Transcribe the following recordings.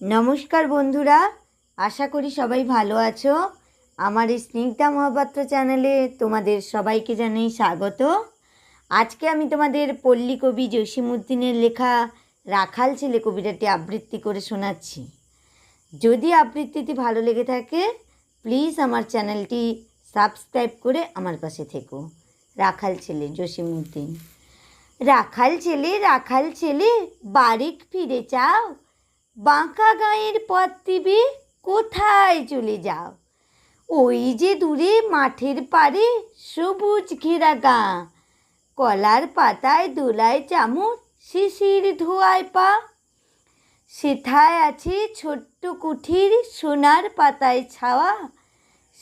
নমস্কার বন্ধুরা, আশা করি সবাই ভালো আছো। আমার এই স্নিগ্ধা মহাপাত্র চ্যানেলে তোমাদের সবাইকে জানাই স্বাগত। আজকে আমি তোমাদের পল্লী কবি জসিমুদ্দিনের লেখা রাখাল ছেলে কবিতাটি আবৃত্তি করে শোনাচ্ছি। যদি আবৃত্তিটি ভালো লেগে থাকে প্লিজ আমার চ্যানেলটি সাবস্ক্রাইব করে আমার পাশে থেকো। রাখাল ছেলে জসিমুদ্দিন রাখাল ছেলে রাখাল ছেলে বাড়ি ফিরে চাও। বাঁকা গাঁয়ের পথ কোথায় চলে যাও? ওই যে দূরে মাঠের পাড়ে সবুজ ঘেরা গাঁ। কলার পাতায় দোলায় চামচ, শিশির ধোয়ায় পা। সেথায় আছে ছোট্ট কুঠির, সোনার পাতায় ছাওয়া।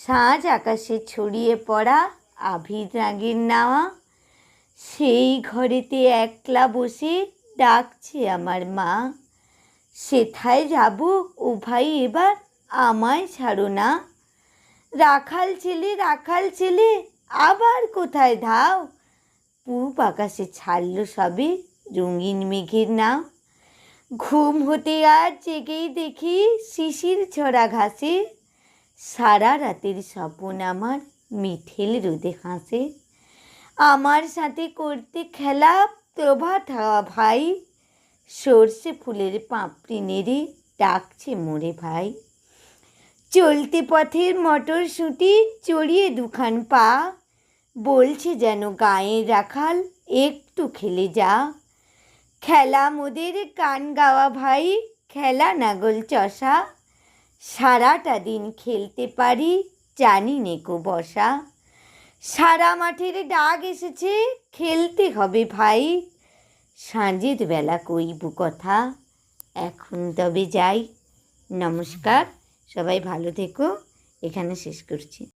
সাঁঝ আকাশে ছড়িয়ে পড়া আভির রাগের নাওয়া। সেই ঘরেতে একলা বসে ডাকছে আমার মা। সেথায় যাব? ও ভাই এবার আমায় ছাড়ো না। রাখাল ছেলে রাখাল ছেলে, আবার কোথায় ধাও? পূব আকাশে ছাড়লো সবে রঙিন মেঘের নাও। ঘুম হতে আর জেগেই দেখি শিশির ছড়া ঘাসে। সারা রাতের স্বপন আমার মিঠেল রোদে হাসে। আমার সাথে করতে খেলা প্রভাত হাওয়া ভাই। সর্ষে ফুলের পাঁপড়ি নেড়ে ডাকছে মোরে ভাই। চলতে পথের মটরশুঁটি চড়িয়ে দুখান পা, বলছে যেন গায়ে রাখাল একটু খেলে যা। খেলা মোদের কান গাওয়া ভাই, খেলা নাগল চষা। সারাটা দিন খেলতে পারি, জানি নেকো বসা। সারা মাঠের ডাক এসেছে, খেলতে হবে ভাই। সাঁঝের বেলা কইব কথা। এখন তবে যাই। নমস্কার। সবাই ভালো থেকো। এখানে শেষ করছি।